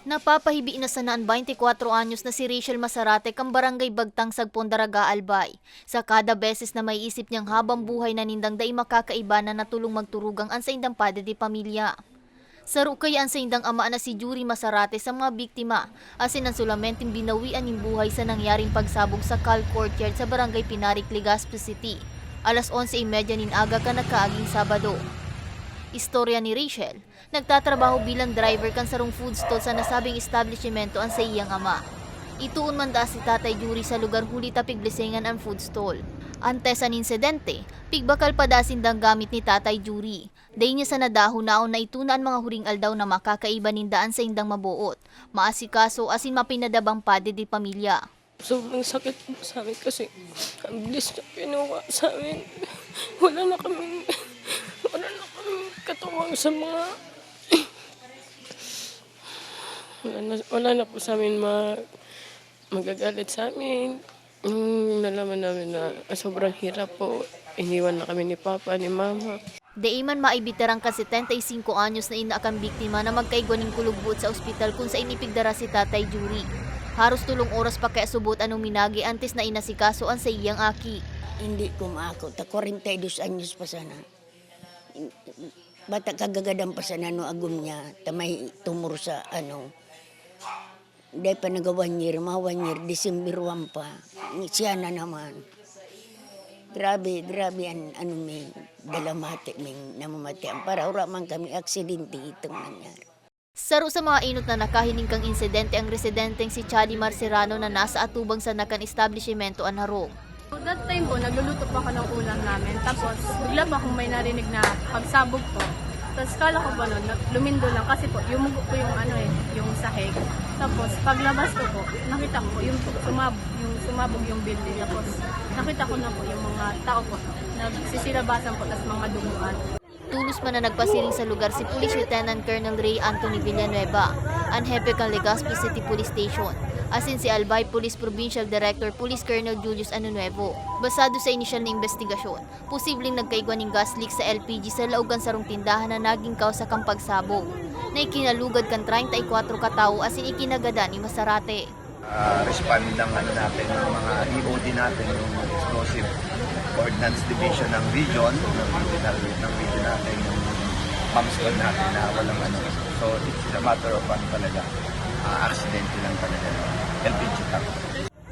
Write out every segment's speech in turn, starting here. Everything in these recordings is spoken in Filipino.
Napapahibi na sa naan 24 anyos na si Rachel Masarate kang barangay Bagtang Sagpon Daraga Albay. Sa kada beses na may isip niyang habang buhay na nindang dai makakaiba na natulong magturugang ang sa indang pada di pamilya. Saro kay ang sa indang ama na si Juri Masarate sa mga biktima, asin ang sulamenting binawian ng buhay sa nangyaring pagsabog sa Cal Courtyard sa barangay Pinarik, Legazpi City. Alas 11.30 nin aga ka nakaaging Sabado. Istorya ni Rachel, nagtatrabaho bilang driver kan sarong food stall sa nasabing establishmento ang sa iyang ama. Ituon man si Tatay Juri sa lugar huli tapig blisengan ang food stall. Antes an insidente, pigbakal pa da sindang gamit ni Tatay Juri. Day niya sa nadaho naon na itunan mga huring aldaw na makakaiba nindaan sa indang mabuot. Maasikaso asin mapinadabang pade di pamilya. Sobrang sakit sa amin kasi ang bilis niya pinuha sa amin. Wala na kami, na kami katuwang sa mga... wala, na, wala na po sa amin ma, magagalit sa amin. Nung nalaman namin na sobrang hirap po, iniwan na kami ni Papa, ni Mama. Daiman maibiterang ka 75 anyos na ina kang biktima na magkaigwaning kulugbot sa ospital kung sa inipigdara si Tatay Juri. Haros tulong oras pa kaya subot anong minagi antes na inasikaso ang sa iyang aki. Hindi ko maako. Ta 42 anyos pa sana. Bata kagagadan pa sana no agum niya. Ta may tumor sa ano. Dahil pa naga one year, mga one year, December 1 pa. Siya na naman. Grabe, grabe ang ano may dalamati may namamati. Ang para ura man kami aksidente itong nangyari. Saro sa mga inot na nakahiling kang insidente ang residenteng si Chadi Marcerano na nasa atubang sa nakan establishmento anarong. That time po, nagluluto pa ako ng ulam namin. Tapos, bigla pa akong may narinig na pagsabog po. Tapos, kala ko ba nun, lumindo lang kasi po, yumugo po yung ano eh, yung sahig. Tapos, paglabas ko po, nakita ko po, yung sumabog, yung sumabog yung building. Tapos, nakita ko na po yung mga tao po, nagsisilabasan po, tapos mga dumuan. Tulos man na nagpasiring sa lugar si Police Lieutenant Colonel Ray Anthony Villanueva, ang hepe kang Legazpi City Police Station, asin si Albay Police Provincial Director Police Colonel Julius Anunuevo. Basado sa inisyal na investigasyon, posibleng nagkaigwa ng gas leak sa LPG sa laugan sarong tindahan na naging kausa kang pagsabog, na ikinalugad kan 34 katao asin ikinagada ni Masarate. uh, respond ng ano natin, ng mga EOD natin, yung Explosive Ordnance Division ng region, ng regional, ng region natin, yung squad natin na walang ano. So it's a matter of ano talaga, uh, accident lang talaga, LPG tank.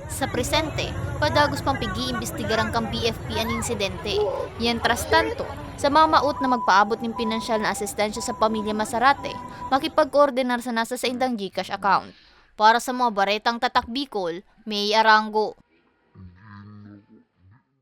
Sa presente, padagos pang pigi-imbestigarang kang BFP ang insidente. Yan tras tanto, sa mamaot na magpaabot ng pinansyal na asistensya sa pamilya Masarate, makipag-koordinar sa nasa sa indang Gcash account. Para sa mga baretang tatak Bicol, May Arango.